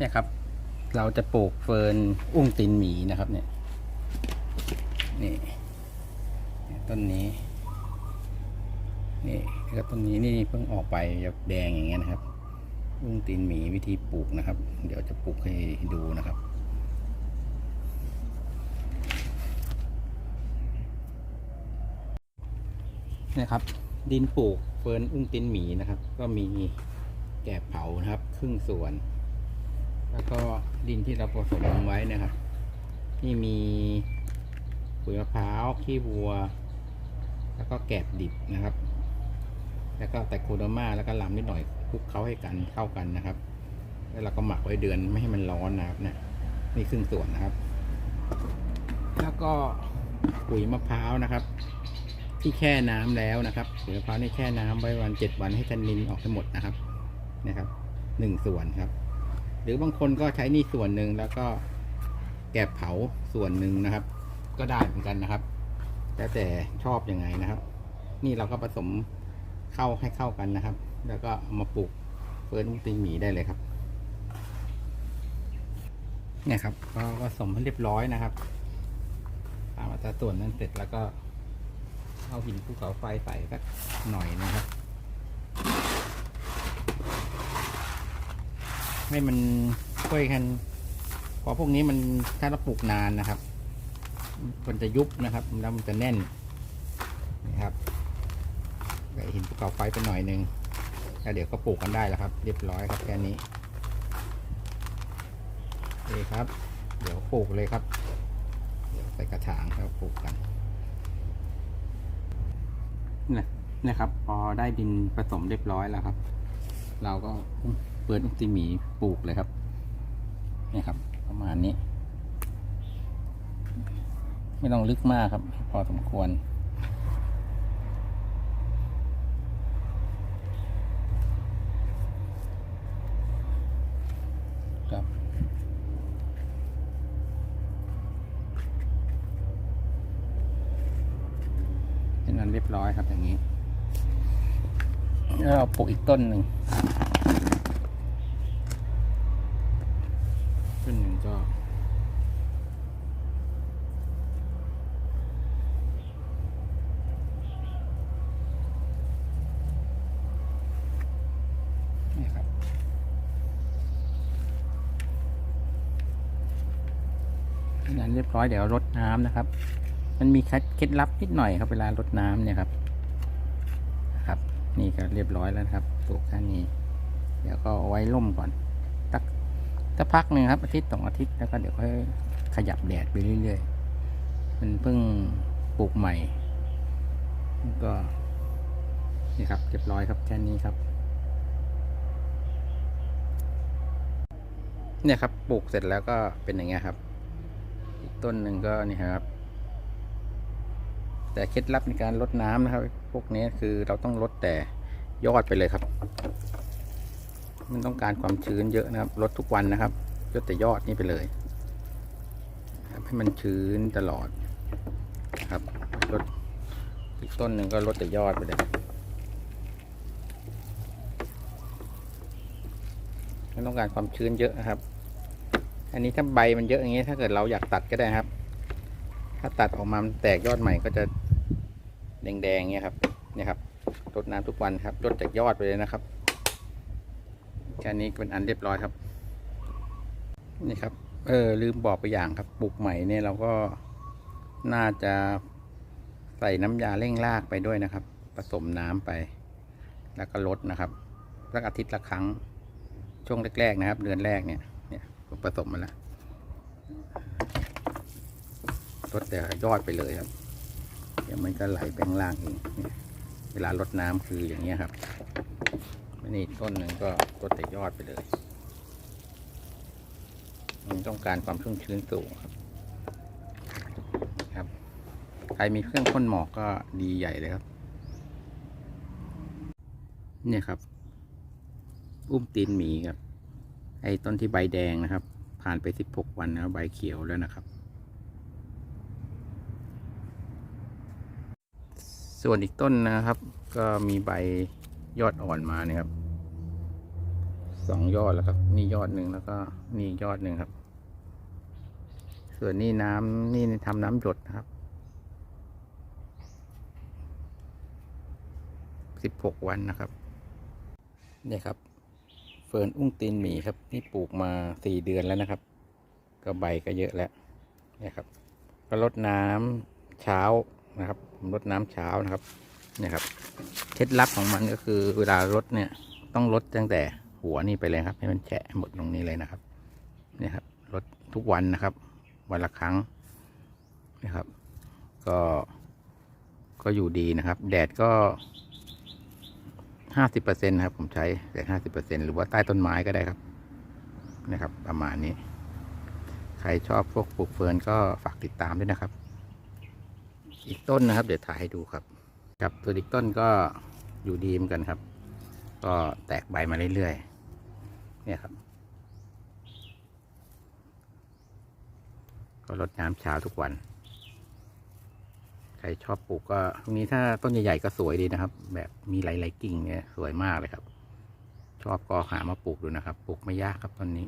เนี่ยครับ เราจะปลูกเฟิร์นอุ้งตีนหมีนะครับเนี่ยนี่ต้นนี้ นี่แล้วก็ต้นนี้นี่เพิ่งออกไปแดงอย่างเงี้ยนะครับ อุ้งตีนหมีวิธีปลูกนะครับ เดี๋ยวจะปลูกให้ดูนะครับนี่ครับ ดินปลูกเฟิร์นอุ้งตีนหมีนะครับ ก็มีแกบเผานะครับ ครึ่งส่วน แล้วก็ดินที่เราผสมไว้นะครับ นี่มีปุ๋ยมะพร้าวขี้วัว แล้วก็แกบดิบนะครับ แล้วก็ไตรโคโดมาแล้วก็ลำนิดหน่อยคลุกเคล้าให้กันเข้ากันนะครับ แล้วเราก็หมักไว้เดือนไม่ให้มันร้อนนะครับเนี่ยนี่ครึ่งส่วนนะครับ แล้วก็ปุ๋ยมะพร้าวนะครับ ที่แช่น้ำแล้วนะครับปุ๋ยมะพร้าวนี่แช่น้ำไว้วันเจ็ดวันให้ทันนินออกให้หมดนะครับนะครับหนึ่งส่วนครับ หรือบางคนก็ใช้นี่ส่วนหนึ่งแล้วก็แกบเผาส่วนหนึ่งนะครับ ก็ได้เหมือนกันนะครับ แล้วแต่ชอบอยังไงนะครับ นี่เราก็ผสมเข้าให้เข้ากันนะครับ แล้วก็ามาปลูกเฟิร์นตีหมีได้เลยครับ เนี่ยครับก็ผสมให้เรียบร้อยนะครับตามอัตราส่วนนั้นเสร็จแล้วก็เอาหินภูเขาไฟใส่สักหน่อยนะครับ ให้มันช่วยกันเพราะพวกนี้มันถ้าเราปลูกนานนะครับ มันจะยุบนะครับแล้วมันจะแน่นนะครับใส่หินภูเขาไฟไปหน่อยหนึงแล้วเดี๋ยวก็ปลูกกันได้แล้วครับ เรียบร้อยครับแค่นี้โอคครับ เดี๋ยวปลูกเลยครับ เดี๋ยวใส่กระถางแล้วปลูกกันนี่นะครับ พอได้ดินผสมเรียบร้อยแล้วครับ เราก็ เปิดอุติหมีปลูกเลยครับนี่ครับ ประมาณนี้ ไม่ต้องลึกมากครับ พอสมควรครับเป็นอันเรียบร้อยครับอย่างนี้แล้วเราปลูกอีกต้นหนึ่งต้นหนึ่งก็ นี่ครับ เป็ นอันเรียบร้อยเดี๋ยวรดน้ำนะครับ มันมีเคล็ดลับนิดหน่อยครับเวลารดน้ำเนี่ยครับครับ นี่ก็เรียบร้อยแล้วครับปลูกแค่นี้ เดี๋ยวก็ไว้ร่มก่อนสักสักพักหนึ่งครับอาทิตย์สองอาทิตย์แล้วก็เดี๋ยวค่อยขยับแดดไปเรื่อยๆ มันเพิ่งปลูกใหม่ก็นี่ครับเรียบร้อยครับแค่นี้ครับ เนี่ยครับปลูกเสร็จแล้วก็เป็นอย่างเงี้ยครับ อีกต้นหนึ่งก็นี่ครับ แต่เคล็ดลับในการลดน้ำนะครับ พวกนี้คือเราต้องลดแต่ยอดไปเลยครับ มันต้องการความชื้นเยอะนะครับลดทุกวันนะครับลดแต่ยอดนี่ไปเลยให้มันชื้นตลอดครับลดอีกต้นหนึ่งก็ลดแต่ยอดไปเลยมันต้องการความชื้นเยอะนะครับ อันนี้ถ้าใบมันเยอะอย่างนี้ยถ้าเกิดเราอยากตัดก็ได้ครับ ถ้าตัดออกมามันแตกยอดใหม่ก็จะแดงๆเงี้ยครับเนี่ยครับรดน้ำทุกวันครับรดจากยอดไปเลยนะครับแค่นี้เป็นอันเรียบร้อยครับ นี่ครับ เออลืมบอกไปอย่างครับปลูกใหม่เนี่ยเราก็น่าจะใส่น้ำยาเร่งรากไปด้วยนะครับ ผสมน้ำไป แล้วก็ลดนะครับสักอาทิตย์ละครั้งช่วงแรกๆนะครับ เดือนแรกเนี่ย ผสมมาแล้วลดแต่ยอดไปเลยครับ เดี๋ยวมันก็ไหลไปข้างล่างเองเวลาลดน้ำคืออย่างเงี้ยครับนี่ต้นหนึ่งก็ลดแต่ยอดไปเลย มันต้องการความชุ่มชื้นสูงครับครับ ใครมีเครื่องพ่นหมอกก็ดีใหญ่เลยครับ เนี่ยครับ อุ้มตีนหมีครับ ไอ้ต้นที่ใบแดงนะครับ ผ่านไปสิบหกวันแล้วใบเขียวแล้วนะครับ ส่วนอีกต้นนะครับ ก็มีใบยอดอ่อนมานะครับสสองยอดแล้วครับ นี่ยอดหนึ่งแล้วก็นี่ยอดหนึ่งครับ ส่วนนี่น้ำนี่ทำน้ำหยดนะครับสิบหกวันนะครับ เนี่ยครับ เฟิร์นอุ้งตีนหมีครับนี่ปลูกมาสี่เดือนแล้วนะครับ ก็ใบก็เยอะแล้วเนี่ยครับ ก็รดน้ำเช้านะครับผมรดน้ำเช้านะครับเนี่ยครับเคล็ดลับของมันก็คือเวลารดเนี่ยต้องรดตั้งแต่หัวนี่ไปเลยครับ ให้มันแฉะหมดตรงนี้เลยนะครับเนี่ยครับรดทุกวันนะครับ วันละครั้งนะครับ ก็ก็อยู่ดีนะครับ แดดก็ ห้าสิบเปอร์เซ็นครับ ผมใช้แดดห้าสิบเปอร์เซ็นหรือว่าใต้ต้นไม้ก็ได้ครับ นะครับ ประมาณนี้ ใครชอบพวกปลูกเฟิร์นก็ฝากติดตามด้วยนะครับ อีกต้นนะครับ เดี๋ยวถ่ายให้ดูครับ ครับตัวอีกต้นก็อยู่ดีเหมือนกันครับ ก็แตกใบมาเรื่อยๆ เนี่ยครับ ก็รดน้ำเช้าทุกวัน ใครชอบปลูกก็ตรงนี้ถ้าต้นใหญ่ๆก็สวยดีนะครับ แบบมีหลายๆกิ่งเนี่ยสวยมากเลยครับ ชอบก็หามาปลูกดูนะครับ ปลูกไม่ยากครับต้นนี้